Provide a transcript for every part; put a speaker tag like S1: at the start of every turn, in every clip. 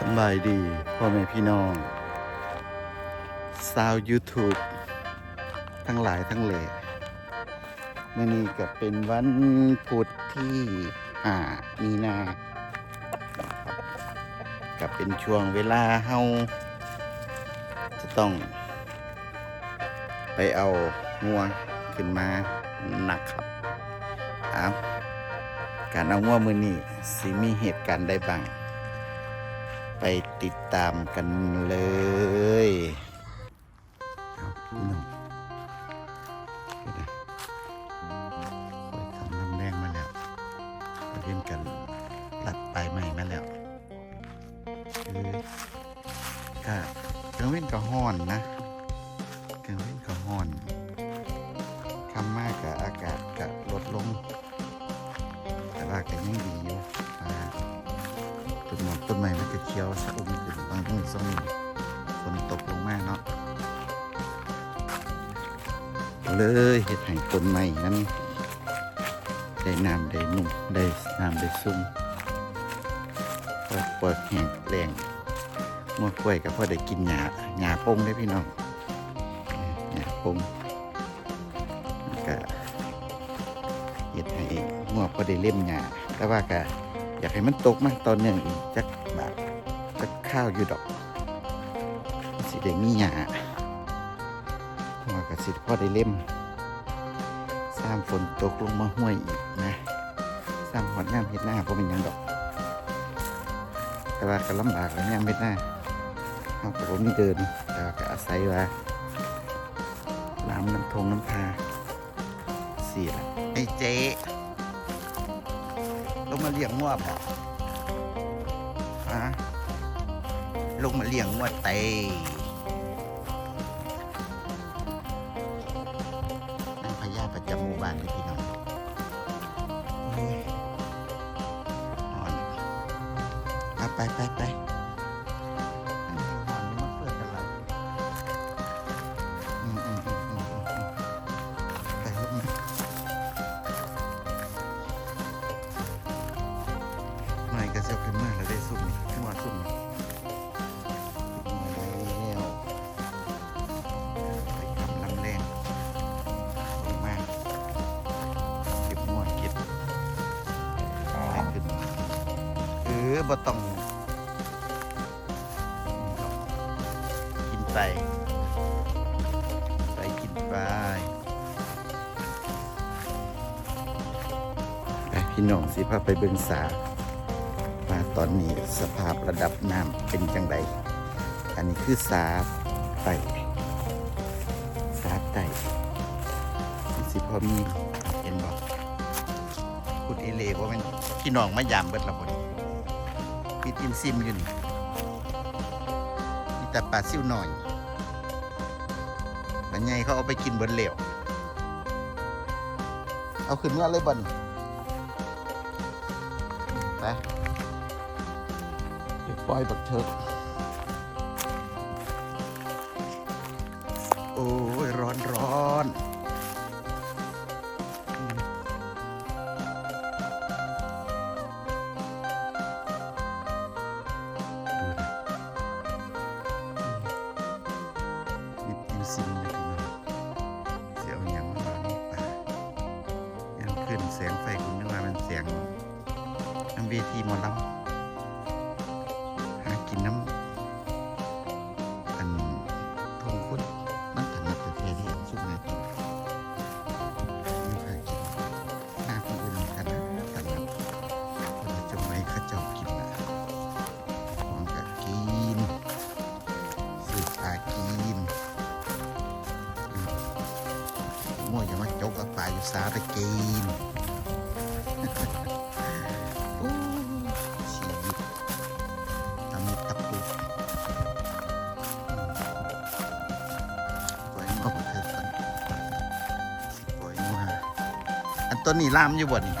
S1: สบายดีพ่อแม่พี่น้องสาว YouTube ทั้งหลายทั้งเหล่มื่อนี้ก็เป็นวันพุธที่หามีนาครับกับเป็นช่วงเวลาเฮาจะต้อง ไปเอางัวขึ้นมานะครับอ้าวการเอางัวมือนี้สิมีเหตุการณ์ได้บ้าง ไปติดตามกันเลยเอาพี่น้องเดี๋ยวนะคอยทำน้ำแดงมาแล้วเรียนกันรัดปลายใหม่มาแล้วเอ้ยก็กลางเว้นก็ห้อนนะกลางเว้นก็ห้อนคำมากกับอากาศก็ลดลง แต่ว่าก็ยังดีอยู่อ่า นมอกต้นไม้มันก็เขียวสะอุ่มขึ้นบางทีส่งฝนตกลงมาเนาะเลยเห็ดให้ต้นไม้นั้นได้น้ำได้นุ่มได้น้ำได้ซุ่มพอเปิดแห้งแรงงวกล้วยก็พอได้กินหญ้าหญ้าปงได้พี่น้องหญ้าปงก็เห็ดให้งวกพอได้เล่มหญ้าแต่ว่าก็ อยากให้มันตกมาตอนหนึ่งอีกจักบาทจักข้าวอยู่ดอก สิได้มีหยาว่ากับสิพ่อได้เล่มสร้างฝนตกลงมาห้วยอีกนะสร้างหอดงามเห็ดหน้าเพราะเป็นยังดอกแต่ว่าก็ลำบากแล้วงามเห็ดหน้าเขาก็บ่มีเดินแต่ว่าก็อาศัยว่าน้ำน้ำทงน้ำพาสี่ละไอ้เจ๊ งมาเลี้ยงงัวบ่ฮะลงมาเลี้ยงงัวเตนั่นพญาประจำหมู่บ้านเลยพี่น้องโอ้ยอ่อนเอาไปไปไป เสียวขึ้นมาแล้วได้ซุ่มขึ้นมาซุ่มนี่มาแล้วไปทำลำแรงมาเก็บหัวเก็บให้ขึ้นเออบ่ต้องกินไปไปกินไปไปพี่น้องสิพาไปเบิ่งสา ตอนนี้สภาพระดับน้ำเป็นจังไดอันนี้คือสาไตสาไตสิพอมีเห็นบอกคุดเอเลว่ามันพี่น้องมายามเบิดละบนปิดอินซิมอยู่นี่มีแต่ปลาซิ่วหน่อยปัญญเขาเอาไปกินบิดเหลวเอาขึ้นเมื่อเลยบ่นไป ปล่อยบักเถิดโอ้ย ร้อนร้อนซิมนี่กินซิมเลยพี่น้องเสียวหยังมานี่ป่ายังขึ้นแสงไฟคุณนึกว่ามันเสียงน้ำเวทีหมอลำหา กินน้ำอันทงคุดมันถนัดแต่เทียที่สุดในตัวไม่เคยกินหน้าคนอื่นถนัดถนัดคนละจะไม่ข้าเจ้ากินนะของก็กินสืบปลากินมั่วอย่ามาจกเอาปลาอยู่สาไปกิน อันต้นนี้ล่ามอยู่บ่นี่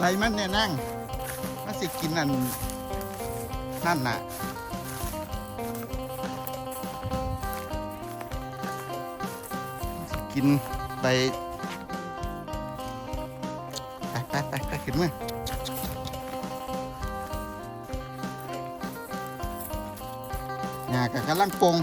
S1: ไรมันเนี่ยนั่งมันสิกินนั่นนั่นน่ะกินไปไปไปไปไปขึ้นมาหยากับกำลังปง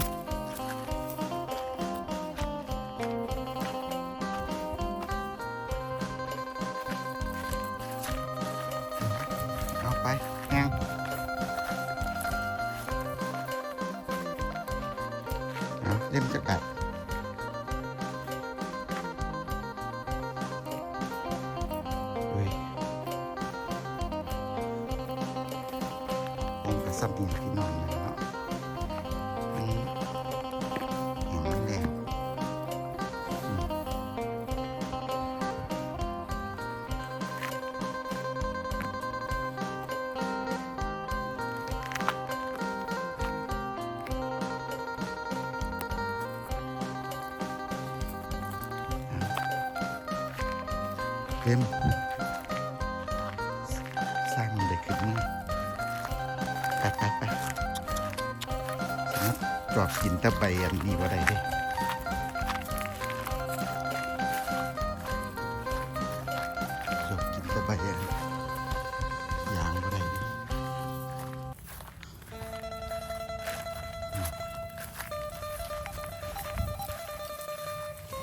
S1: ผมก็ซ้ำอีกพี่น้องนเนาะมันเห็นมันแรงอืมเต็ม อบกินตะใบอันนี้ว่าได้เด้จอบกินตะใบอันอย่างว่าได้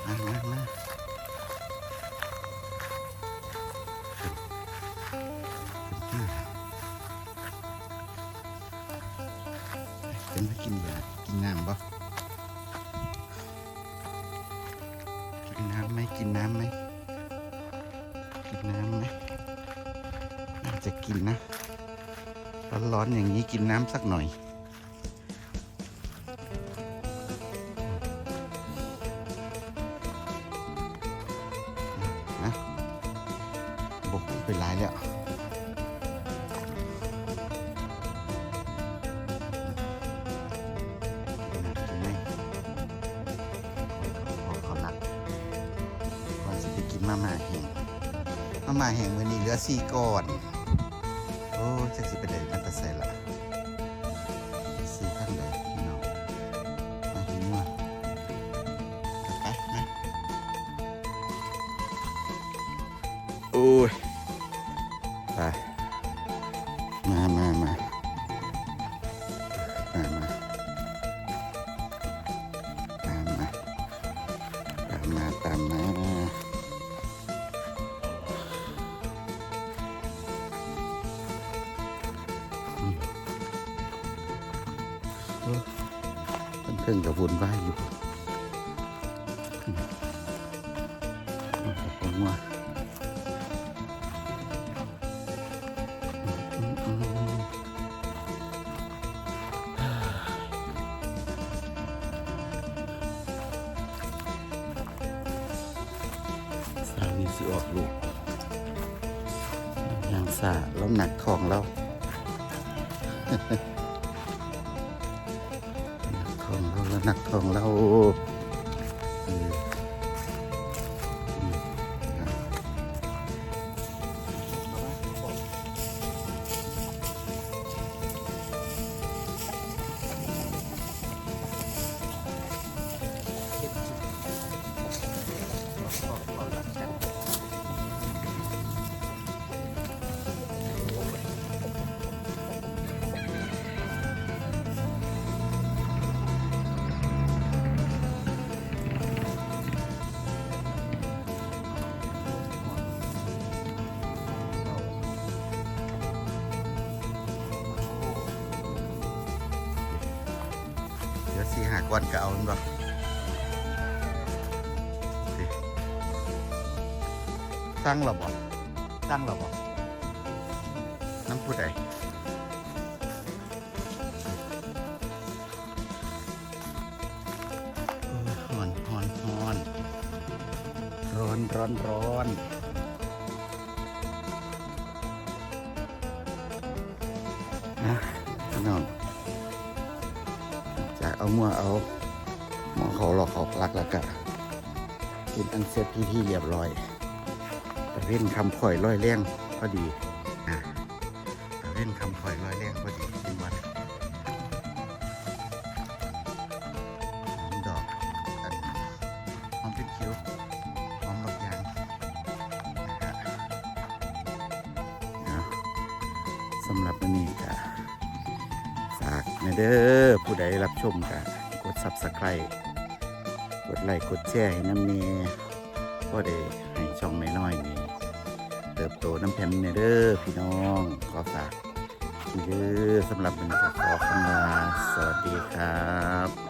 S1: มามามาเป็นมากินยากิ นน้ำบ่กินน้ำไหมกินน้ำไหมกินน้ำไหมน่าจะกินนะร้อนๆอย่างนี้กินน้ำสักหน่อยนะบกไปหลายแล้ว มาแห้งวันนี้เหลือสี่ก้อน โอ้จะสิไปเดินมันตะใส่ละสี่ข้างเลยพี่น้องมาหินมาไปนะโอ้ยไปมามามามามาตามมาตามมาตามมา พิ่งกับวุ่นวายอยู่อืมเอาครับผมว่าสามีสิออกลูกยางสาแล้วหนักทองเราหนักท องเราแล้วหนักทองเรา เดี๋ยวสี่หาก้อนก็เอาบ่ตั้งหรอบ่ตั้งหรอบ่น้ำผู้ใดโอ้ยฮ้อนฮอนฮ้อนร้อนร้อนร้อน วเอาหมอเขาหลอกเขาลักแล้วก็กินอันเสร็จพิธีเรียบร้อยแต่เล่นคำข่อยร้อยแรงพอดีอะแต่เล่นคำข่อยร้อยแรงพอดี เด้อผู้ใดรับชมก็กด subscribe กดไลค์กดแชร์ให้น้ำเนีก็ได้ให้ช่องน้อยๆนี่เติบโตน้ำแผ่นเด้อพี่น้องขอฝากนี่เด้อสำหรับวันนี้ขอคำลาสวัสดีครับ